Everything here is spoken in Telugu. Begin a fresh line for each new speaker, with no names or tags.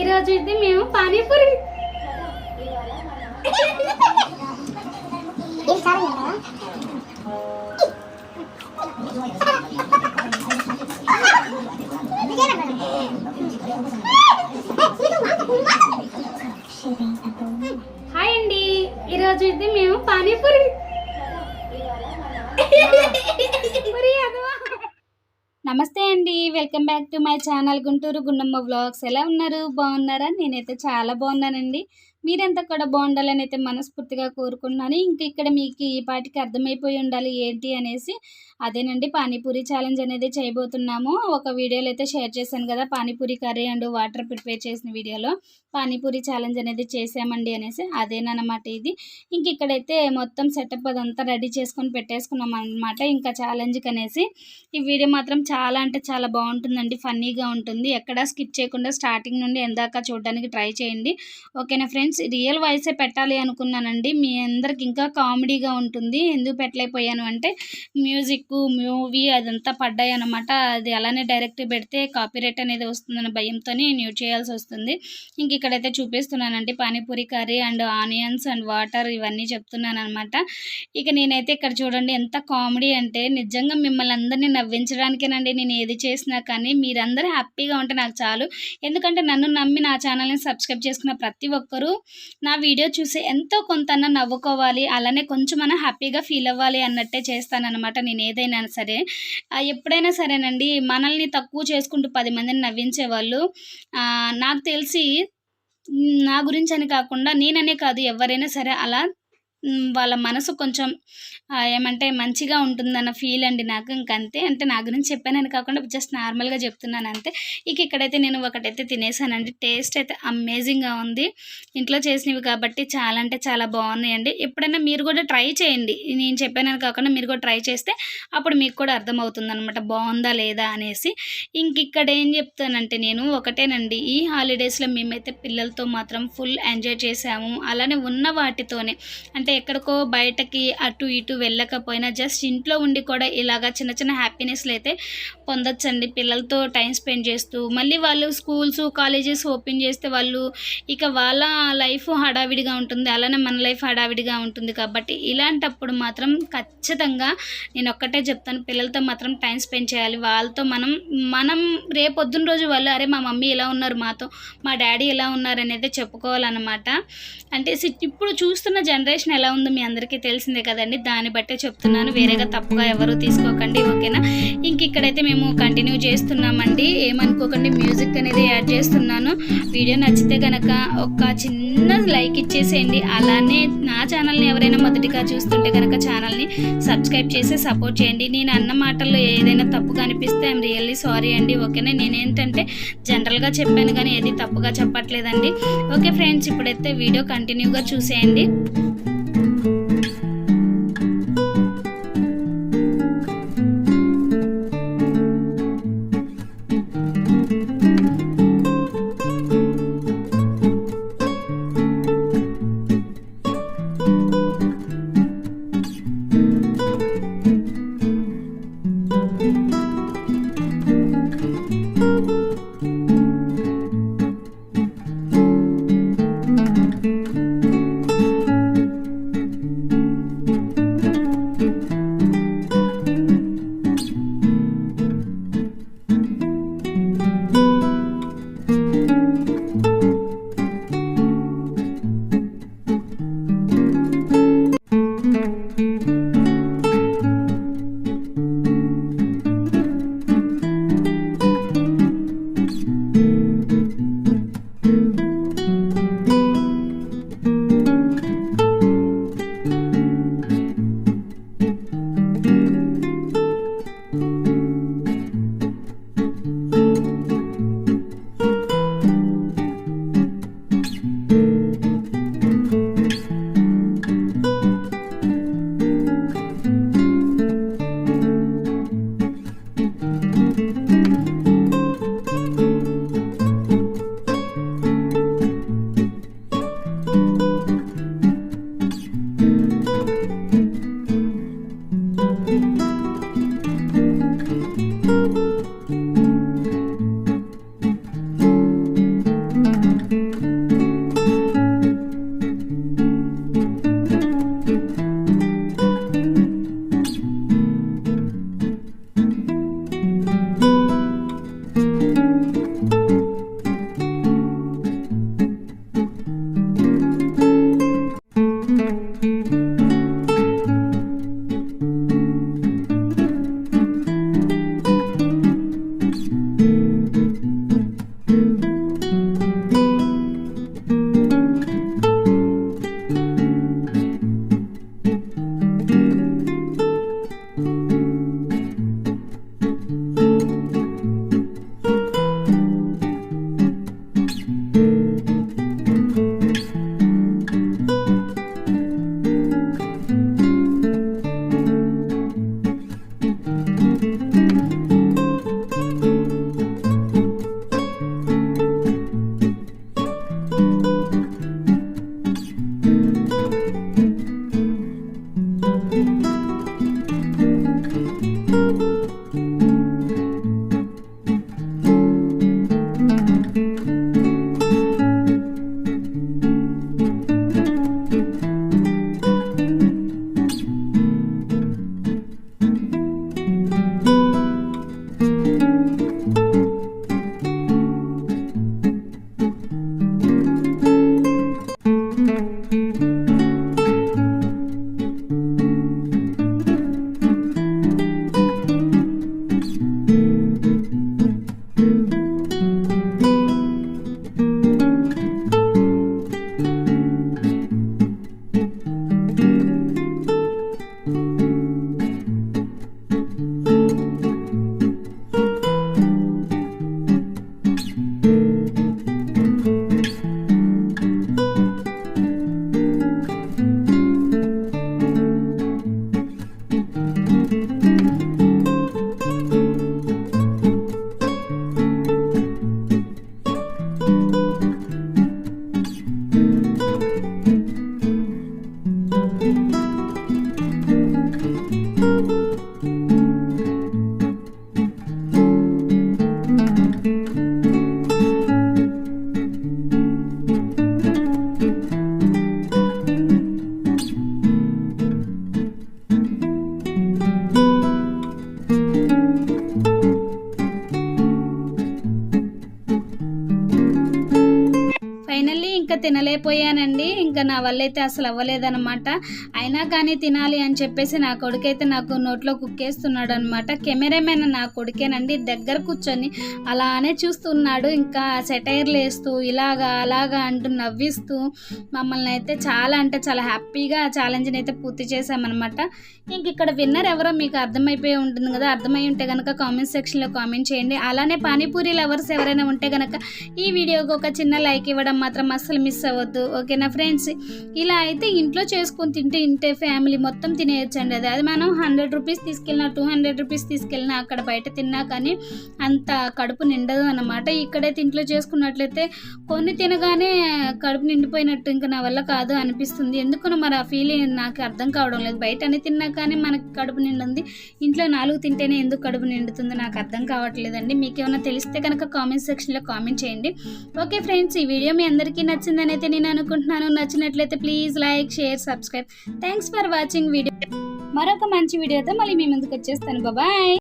ఈరోజు ఇది మేము పానీపూరి హాయ్ అండి ఈరోజు ఇది మేము పానీపూరి. నమస్తే అండి. Welcome back to my channel Guntur Gundamma vlogs. ఎలా ఉన్నారు? బాగున్నారా? నేనైతే చాలా బాగున్నానండి. మీరంతా కూడా బాగుండాలని అయితే మనస్ఫూర్తిగా కోరుకున్నాను ఇంక ఇక్కడ మీకు ఈ పాటికి అర్థమైపోయి ఉండాలి ఏంటి అనేసి అదేనండి పానీపూరి ఛాలెంజ్ అనేది చేయబోతున్నాము. ఒక వీడియోలో అయితే షేర్ చేశాను కదా panipuri curry and water prepare చేసిన వీడియోలో పానీపూరి ఛాలెంజ్ అనేది చేసామండి అనేసి అదేనమాట ఇది. ఇంక ఇక్కడైతే మొత్తం సెటప్ అదంతా రెడీ చేసుకొని పెట్టేసుకున్నాం అనమాట ఇంకా ఛాలెంజ్కి అనేసి ఈ వీడియో మాత్రం చాలా అంటే చాలా బాగుంటుందండి ఫన్నీగా ఉంటుంది. ఎక్కడా స్కిప్ చేయకుండా స్టార్టింగ్ నుండి ఎందాక చూడడానికి ట్రై చేయండి. ఓకేనా ఫ్రెండ్స్ రియల్ వాయిసే పెట్టాలి అనుకున్నానండి. మీ అందరికి ఇంకా కామెడీగా ఉంటుంది. ఎందుకు పెట్టలేకపోయాను అంటే మ్యూజిక్ మూవీ అదంతా పడ్డాయి అనమాట అది అలానే డైరెక్ట్ పెడితే కాపీరైట్ అనేది వస్తుందన్న భయంతో మ్యూట్ చేయాల్సి వస్తుంది. ఇంక ఇక్కడైతే చూపిస్తున్నానండి. Panipuri curry and onions and water ఇవన్నీ చెప్తున్నాను అనమాట ఇక నేనైతే ఇక్కడ చూడండి ఎంత కామెడీ అంటే నిజంగా మిమ్మల్ని అందరినీ నవ్వించడానికేనండి నేను ఏది చేసినా కానీ మీరందరూ హ్యాపీగా ఉంటే నాకు చాలు. ఎందుకంటే నన్ను నమ్మి నా ఛానల్ని సబ్స్క్రైబ్ చేసుకున్న ప్రతి ఒక్కరూ నా వీడియో చూసి ఎంతో కొంత నవ్వుకోవాలి అలానే కొంచెమన్నా హ్యాపీగా ఫీల్ అవ్వాలి అన్నట్టే చేస్తానన్నమాట నేను ఏదైనా సరే. ఎప్పుడైనా సరేనండి మనల్ని తక్కువ చేసుకుంటూ పది మందిని నవ్వించే వాళ్ళు నాకు తెలిసి నా గురించి అని కాకుండా నేననే కాదు ఎవరైనా సరే అలా వాళ్ళ మనసు కొంచెం ఏమంటే మంచిగా ఉంటుందన్న ఫీల్ అండి నాకు ఇంకంతే అంటే నా గురించి చెప్పానని కాకుండా జస్ట్ నార్మల్గా చెప్తున్నాను అంతే. ఇక ఇక్కడైతే నేను ఒకటైతే తినేసానండి. టేస్ట్ అయితే అమేజింగ్గా ఉంది. ఇంట్లో చేసినవి కాబట్టి చాలా అంటే చాలా బాగున్నాయండి. ఎప్పుడైనా మీరు కూడా ట్రై చేయండి. నేను చెప్పానని కాకుండా మీరు కూడా ట్రై చేస్తే అప్పుడు మీకు కూడా అర్థమవుతుంది అనమాట బాగుందా లేదా అనేసి. ఇంక ఇక్కడ ఏం చెప్తానంటే నేను ఒకటేనండి. ఈ హాలిడేస్లో మేమైతే పిల్లలతో మాత్రం ఫుల్ ఎంజాయ్ చేసాము. అలానే ఉన్న వాటితోనే. అంటే అంటే ఎక్కడికో బయటకి అటు ఇటు వెళ్ళకపోయినా జస్ట్ ఇంట్లో ఉండి కూడా ఇలాగా చిన్న చిన్న హ్యాపీనెస్లు అయితే పొందొచ్చండి. పిల్లలతో టైం స్పెండ్ చేస్తూ మళ్ళీ వాళ్ళు స్కూల్స్ కాలేజెస్ ఓపెన్ చేస్తే వాళ్ళు ఇక వాళ్ళ లైఫ్ హడావిడిగా ఉంటుంది. అలానే మన లైఫ్ హడావిడిగా ఉంటుంది కాబట్టి ఇలాంటప్పుడు మాత్రం ఖచ్చితంగా నేను ఒక్కటే చెప్తాను పిల్లలతో మాత్రం టైం స్పెండ్ చేయాలి. వాళ్ళతో మనం మనం రేపొద్దున రోజు వాళ్ళు అరే మా మమ్మీ ఎలా ఉన్నారు మాతో? మా డాడీ ఎలా ఉన్నారు? అనేది చెప్పుకోవాలన్నమాట. అంటే సి- ఇప్పుడు చూస్తున్న జనరేషన్ ఎలా ఉందో మీ అందరికీ తెలిసిందే కదండి. దాన్ని బట్టే చెప్తున్నాను. వేరేగా తప్పుగా ఎవరు తీసుకోకండి. ఓకేనా? ఇంక ఇక్కడైతే మేము కంటిన్యూ చేస్తున్నామండి. ఏమనుకోకండి మ్యూజిక్ అనేది యాడ్ చేస్తున్నాను. వీడియో నచ్చితే కనుక ఒక చిన్న లైక్ ఇచ్చేసేయండి. అలానే నా ఛానల్ని ఎవరైనా మొదటిగా చూస్తుంటే కనుక ఛానల్ని సబ్స్క్రైబ్ చేసి సపోర్ట్ చేయండి. నేను అన్న మాటల్లో ఏదైనా తప్పుగా అనిపిస్తే ఐమ్ రియల్లీ సారీ అండి. ఓకేనా? నేనేంటంటే జనరల్గా చెప్పాను కానీ ఏది తప్పుగా చెప్పట్లేదండి. ఓకే ఫ్రెండ్స్ ఇప్పుడైతే వీడియో కంటిన్యూగా చూసేయండి. ఇంకా నా వల్ల అయితే అసలు అవ్వలేదన్నమాట. అయినా కానీ తినాలి అని చెప్పేసి నా కొడుకైతే నాకు నోట్లో కుక్కేస్తున్నాడు అనమాట కెమెరామెన్ నా కొడుకేనండి. దగ్గర కూర్చొని అలానే చూస్తున్నాడు. ఇంకా సెటైర్లు వేస్తూ ఇలాగా అలాగా అంటూ నవ్విస్తూ మమ్మల్ని అయితే చాలా అంటే చాలా హ్యాపీగా ఛాలెంజ్ని అయితే పూర్తి చేశామన్నమాట. ఇంక ఇక్కడ విన్నర్ ఎవరో మీకు అర్థమైపోయి ఉంటుంది కదా. అర్థమై ఉంటే కనుక కామెంట్ సెక్షన్లో కామెంట్ చేయండి. అలానే పానీపూరి లవర్స్ ఎవరైనా ఉంటే కనుక ఈ వీడియోకి ఒక చిన్న లైక్ ఇవ్వడం మాత్రం అస్సలు మిస్ అవ్వద్దు. ఓకేనా ఫ్రెండ్స్? ఇలా అయితే ఇంట్లో చేసుకొని తింటే ఇంటే ఫ్యామిలీ మొత్తం తినేయచ్చండి అది. అది మనం హండ్రెడ్ రూపీస్ తీసుకెళ్ళినా టూ హండ్రెడ్ రూపీస్ తీసుకెళ్ళినా అక్కడ బయట తిన్నా కానీ అంత కడుపు నిండదు అన్నమాట. ఇక్కడైతే ఇంట్లో చేసుకున్నట్లయితే కొన్ని తినగానే కడుపు నిండిపోయినట్టు ఇంకా నా వల్ల కాదు అనిపిస్తుంది. ఎందుకనో మరి ఆ ఫీలింగ్ నాకు అర్థం కావడం లేదు. బయట అని తిన్నా కానీ మనకి కడుపు నిండుంది. ఇంట్లో నాలుగు తింటేనే ఎందుకు కడుపు నిండుతుందో నాకు అర్థం కావట్లేదండి. మీకు ఏమైనా తెలిస్తే కనుక కామెంట్ సెక్షన్లో కామెంట్ చేయండి. ఓకే ఫ్రెండ్స్ ఈ వీడియో మీ అందరికీ నచ్చిందని అయితే నేను అనుకుంటున్నాను. నచ్చినట్లయితే please like share subscribe thanks for watching video మరొక మంచి వీడియోతో మళ్ళీ మీ ముందుకు వచ్చేస్తాను. బాబాయ్